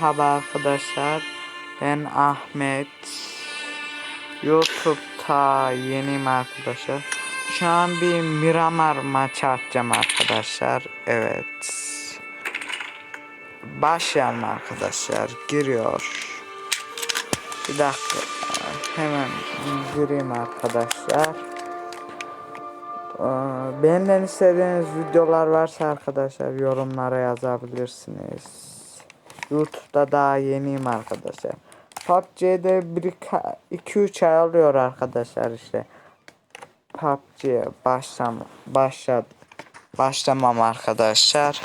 Merhaba arkadaşlar. Ben Ahmet. YouTube'da yeniyim arkadaşlar. Şu an bir Miramar maçı atacağım arkadaşlar. Evet. Başlayalım arkadaşlar. Giriyor. Bir dakika. Hemen gireyim arkadaşlar. Ee, Benden istediğiniz videolar varsa arkadaşlar yorumlara yazabilirsiniz. YouTube'da daha yeniyim arkadaşlar. PUBG'de 2-3 ay oluyor arkadaşlar işte. PUBG'ye başlam başladı. Başlamam arkadaşlar.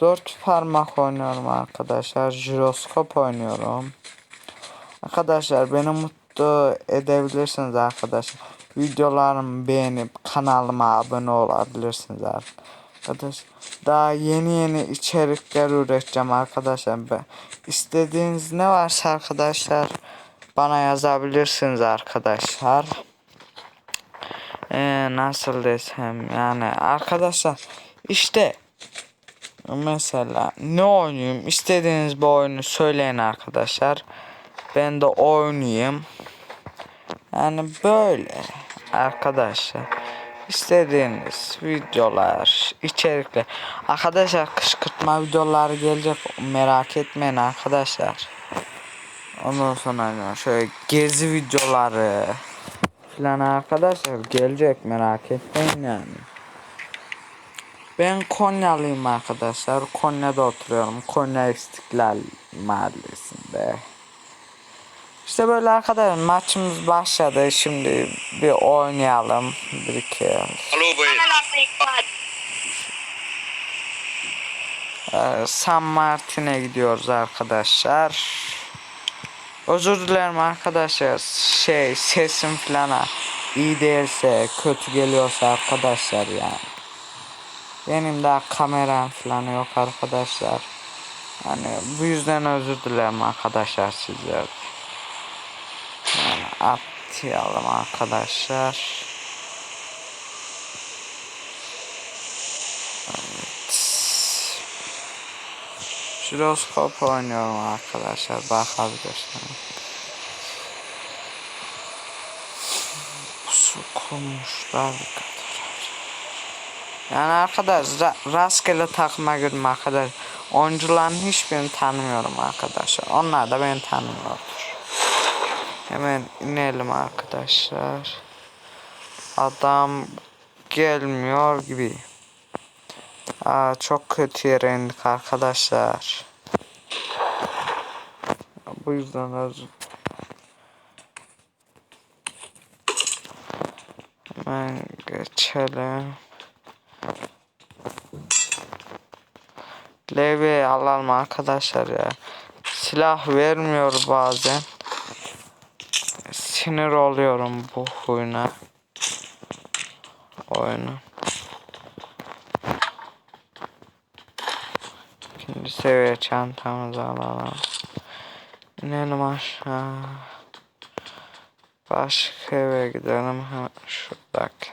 4 parmak oynuyorum arkadaşlar. Jiroskop oynuyorum. Arkadaşlar beni mutlu edebilirsiniz arkadaşlar. Videolarımı beğenip kanalıma abone olabilirsiniz arkadaşlar. Daha yeni yeni içerikler üreteceğim arkadaşlar. Ben istediğiniz ne varsa arkadaşlar bana yazabilirsiniz arkadaşlar. Ee, nasıl desem yani arkadaşlar işte mesela ne oynayayım istediğiniz bir oyunu söyleyin arkadaşlar. Ben de oynayayım. Yani böyle arkadaşlar. İstediğiniz videolar, içerikler. Arkadaşlar kışkırtma videoları gelecek. Merak etmeyin arkadaşlar. Ondan sonra şöyle gezi videoları falan arkadaşlar gelecek merak etmeyin yani. Ben Konyalıyım arkadaşlar. Konya'da oturuyorum. Konya İstiklal Mahallesi'nde. İşte böyle arkadaşlar maçımız başladı. Şimdi bir oynayalım. Bir iki. Hello boy. Ee, San Martin'e gidiyoruz arkadaşlar. Özür dilerim arkadaşlar. Şey sesim falan ha, iyi değilse kötü geliyorsa arkadaşlar yani. Benim daha kameram falan yok arkadaşlar. Hani bu yüzden özür dilerim arkadaşlar sizler. Yani atlayalım arkadaşlar. Jiroskop oynuyorum arkadaşlar bakabilirsiniz. Bir kadar. Yani arkadaş ra- rastgele takıma girdim arkadaş. Oyuncuların hiçbirini tanımıyorum arkadaşlar. Onlar da beni tanımıyordur. Hemen inelim arkadaşlar. Adam gelmiyor gibi. Aa, çok kötü yere indik arkadaşlar. Bu yüzden özür Hemen geçelim. Levye alalım arkadaşlar ya. Silah vermiyor bazen. Sinir oluyorum bu huyuna. Oyunu. İkinci seviye çantamızı alalım. İnelim aşağı. Başka eve gidelim. Şuradaki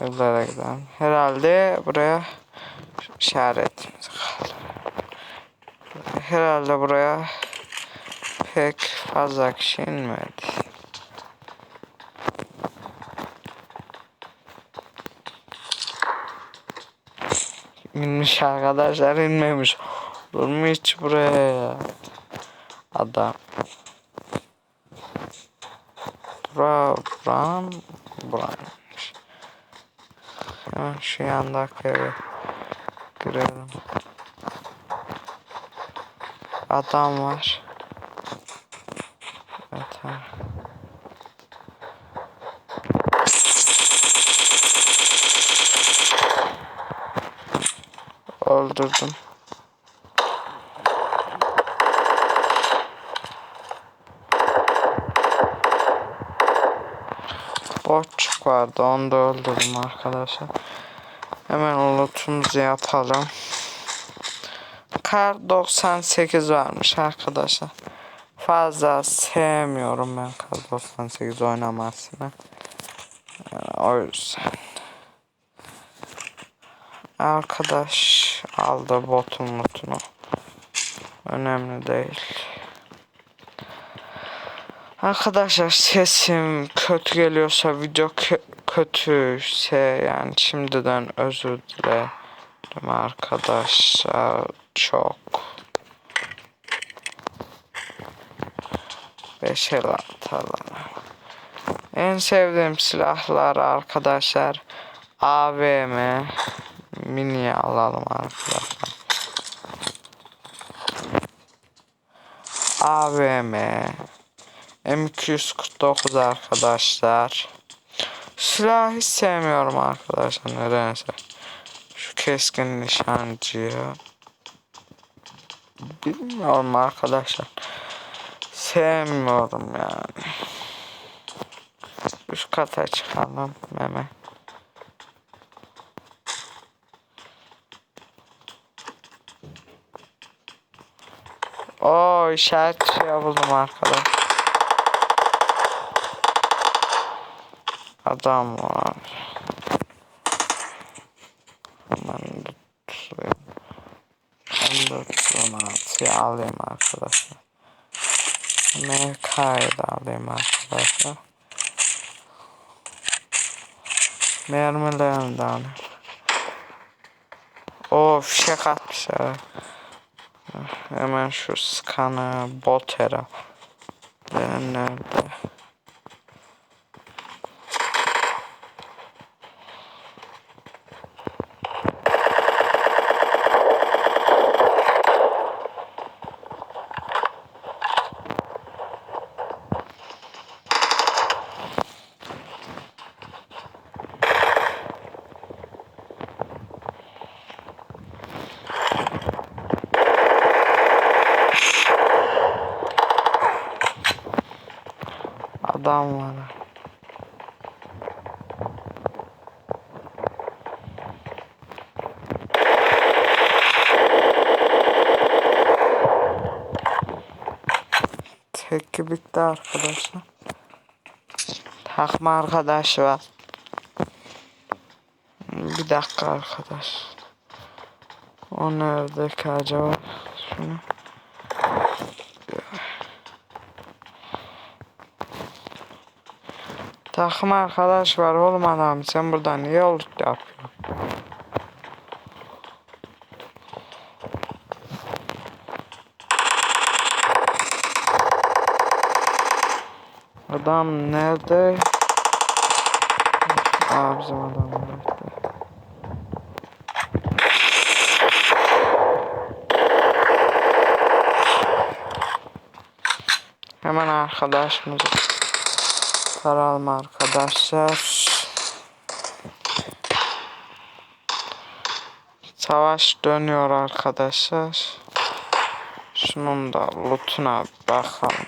evlere gidelim. Herhalde buraya işaretimiz kaldı. Herhalde buraya pek fazla kişi inmedi. İnmiş arkadaşlar inmemiş. Olur mu hiç buraya ya? Adam. Bura, buram, buraymış. Hemen şu yandaki eve girelim. Adam var. Öldürdüm. Boçuk vardı onu da öldürdüm arkadaşlar. Hemen lootumuzu yapalım. Kar 98 varmış arkadaşlar. Fazla sevmiyorum ben Kar 98 oynamasını. Yani o yüzden. Arkadaş aldı botun mutunu. Önemli değil. Arkadaşlar sesim kötü geliyorsa video kö- kötüyse yani şimdiden özür dilerim arkadaşlar çok. Beş el atalım. En sevdiğim silahlar arkadaşlar AVM mini alalım arkadaşlar. AVM M249 arkadaşlar. Silah hiç sevmiyorum arkadaşlar nedense. Şu keskin nişancıyı. Bilmiyorum arkadaşlar. Sevmiyorum yani. Üst kata çıkalım hemen. Oo işaret şey buldum arkadaş. Adam var. Hemen tutayım. Ben de tutayım alayım arkadaşlar. MK'yı da alayım arkadaşlar. Mermilerini de alayım. O fişek atmışlar. Hemen şu skanı botera. Nerede? Adam var. Teki bitti arkadaşlar. Takma arkadaş var. Bir dakika arkadaş. O nerede acaba? Şunu. Takım arkadaş var oğlum adam sen burada niye olduk yapıyorsun? Adam nerede? Aa bizim adam nerede? Hemen arkadaşımızı Saralım arkadaşlar. Savaş dönüyor arkadaşlar. Şunun da lootuna bakalım.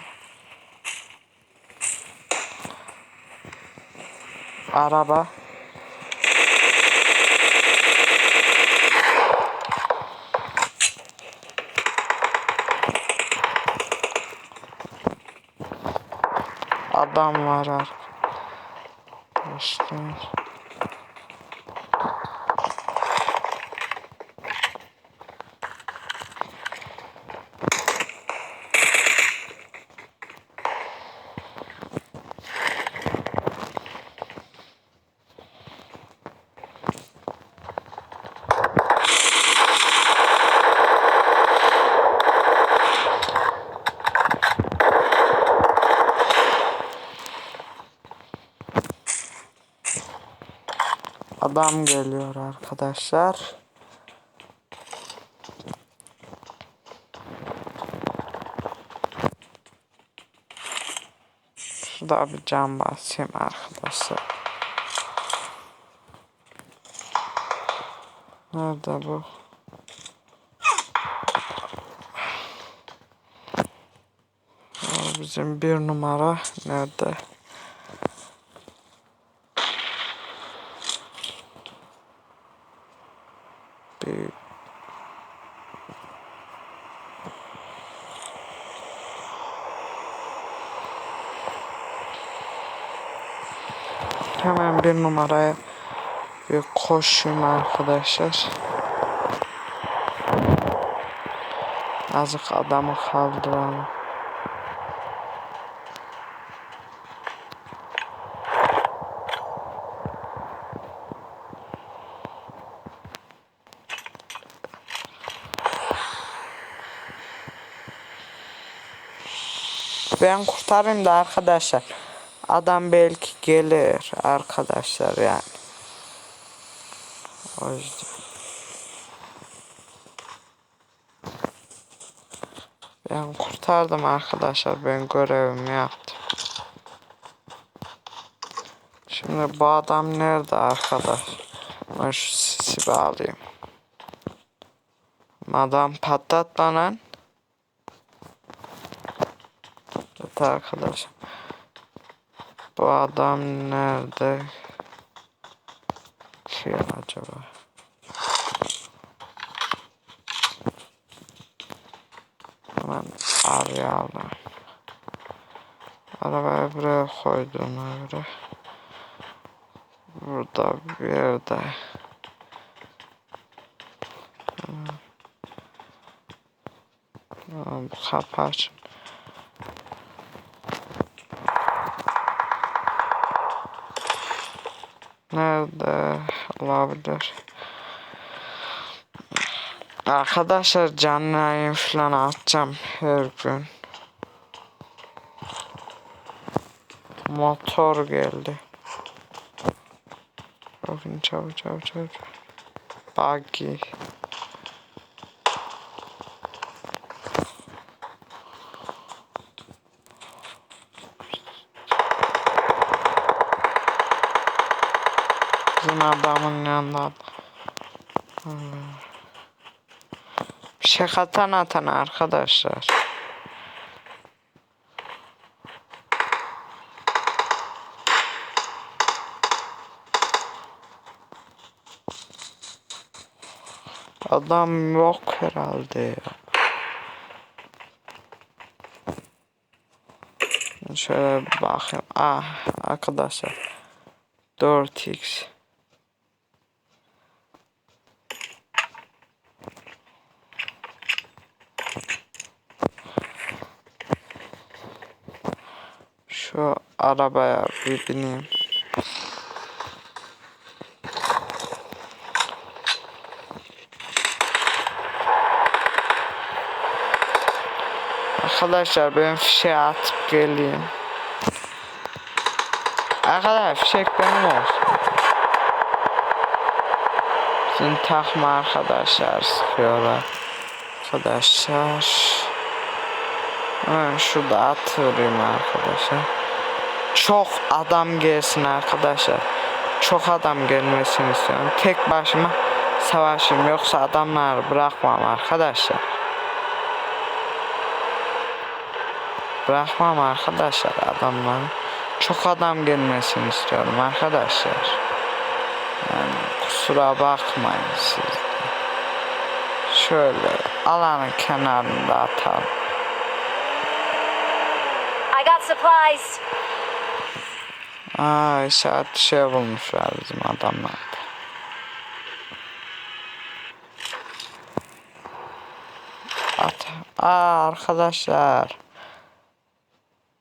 Araba. Adam var arkadaşlar. Adam geliyor arkadaşlar. Şurada bir cam basayım arkadaşlar. Nerede bu? Bizim bir numara nerede? Bir Hemen bir numaraya koşayım arkadaşlar. Azıcık adamı kaldıralım. Ben kurtarayım da arkadaşlar. Adam belki gelir arkadaşlar yani. O yüzden. Ben kurtardım arkadaşlar. Ben görevimi yaptım. Şimdi bu adam nerede arkadaş? Ben şu sisi bir alayım. Adam patlat lan. Evet arkadaşlar. Bu adam nerede? Kim acaba? Hemen arayalım. Arabayı buraya koyduğuna göre. Burada bir yerde. Tamam, kapı açın. Nerede olabilir? Arkadaşlar canlı yayın falan atacağım her gün. Motor geldi. Bakın çabuk çabuk çabuk. Buggy. Yanında. Hmm. Bir şey atan atan arkadaşlar. Adam yok herhalde ya. Şöyle bakayım. Ah arkadaşlar. 4x. Şu arabaya bir bineyim. Arkadaşlar ben fişeği atıp geleyim. Arkadaşlar fişek benim olsun. Sizin takma arkadaşlar sıkıyorlar. Arkadaşlar. Hemen şurada atıyorum arkadaşlar. Çok adam gelsin arkadaşlar. Çok adam gelmesini istiyorum. Tek başıma savaşayım yoksa adamları bırakmam arkadaşlar. Bırakmam arkadaşlar adamları. Çok adam gelmesini istiyorum arkadaşlar. Yani kusura bakmayın siz. Şöyle alanın kenarında atalım. I got supplies. Aa işaret şey bulmuşlar bizim adamlar. da. At. Aa arkadaşlar.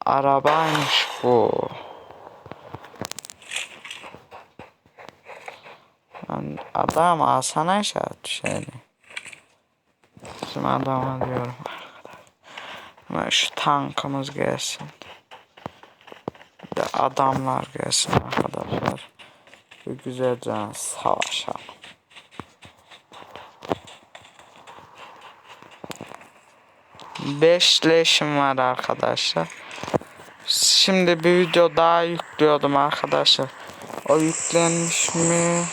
Arabaymış bu. Adam alsana işaret şeyini. Bizim adama diyorum arkadaşlar. Hemen şu tankımız gelsin. Adamlar gelsin arkadaşlar. Bir güzelce savaşalım. Beş leşim var arkadaşlar. Şimdi bir video daha yüklüyordum arkadaşlar. O yüklenmiş mi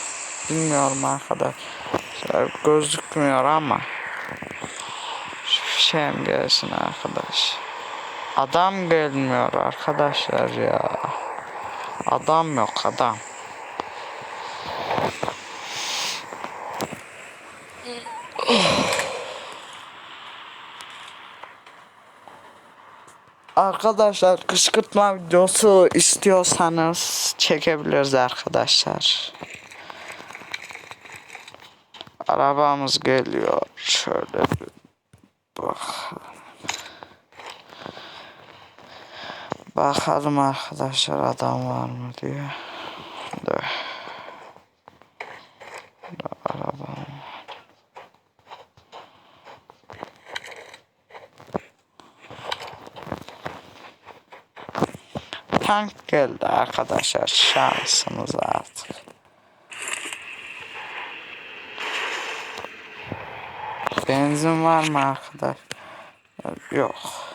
bilmiyorum arkadaşlar. Gözükmüyor ama. Fişeğim gelsin arkadaş. Adam gelmiyor arkadaşlar ya. Adam yok adam. Arkadaşlar kışkırtma videosu istiyorsanız çekebiliriz arkadaşlar. Arabamız geliyor. Şöyle bir bakalım. Bakalım arkadaşlar adam var mı diye. Dur. Dur, Araba. Tank geldi arkadaşlar şansımız artık. Benzin var mı arkadaş? Yok.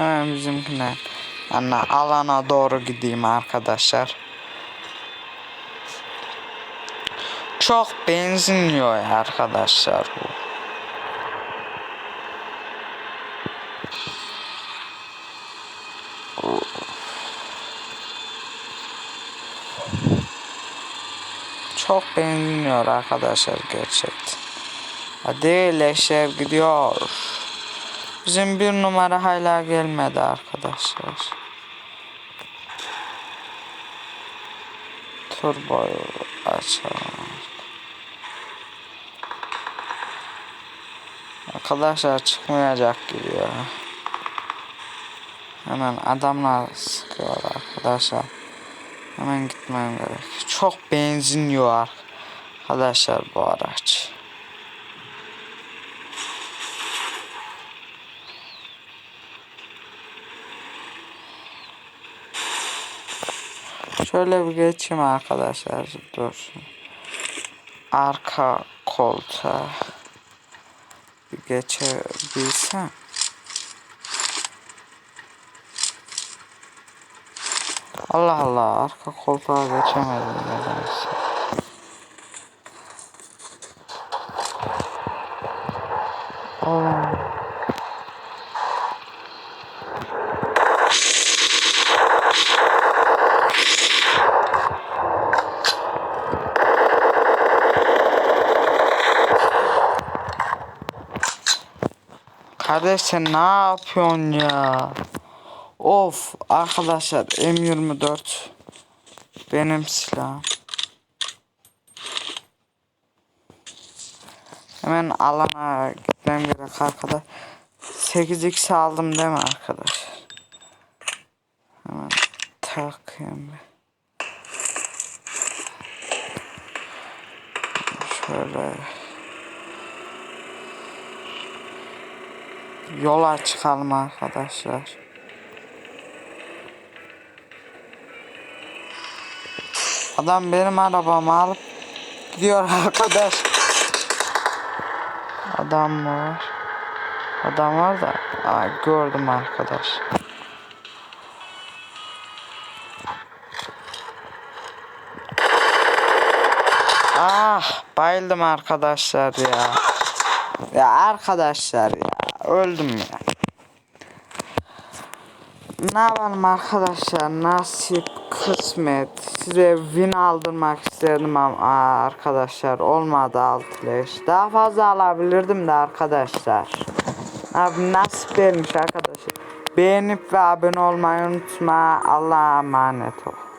Hemen bizimkine yani alana doğru gideyim arkadaşlar. Çok benzin yiyor arkadaşlar bu. Çok benzin yiyor arkadaşlar gerçekten. Hadi leşler gidiyor. Bizim bir numara hala gelmedi arkadaşlar. Turboyu açalım. Arkadaşlar çıkmayacak gibi ya. Hemen adamlar sıkıyor arkadaşlar. Hemen gitmem gerek. Çok benzin yiyor arkadaşlar bu araç. Şöyle bir geçeyim arkadaşlar. Dur. Arka koltuğa bir geçebilsem. Allah Allah arka koltuğa geçemedim nedense. Allah. Kardeş sen ne yapıyorsun ya? Of arkadaşlar M24 benim silahım. Hemen alana gitmem gerek arkadaş. 8x aldım değil mi arkadaş? Hemen takayım bir. Şöyle yola çıkalım arkadaşlar. Adam benim arabamı alıp gidiyor arkadaş. Adam var? Adam var da Aa, gördüm arkadaş. Ah bayıldım arkadaşlar ya. Ya arkadaşlar ya öldüm ya. Ne yapalım arkadaşlar? Nasip kısmet. Size win aldırmak istedim ama arkadaşlar olmadı alt leş. Daha fazla alabilirdim de arkadaşlar. Abi nasip vermiş arkadaşlar. Beğenip ve abone olmayı unutma. Allah'a emanet ol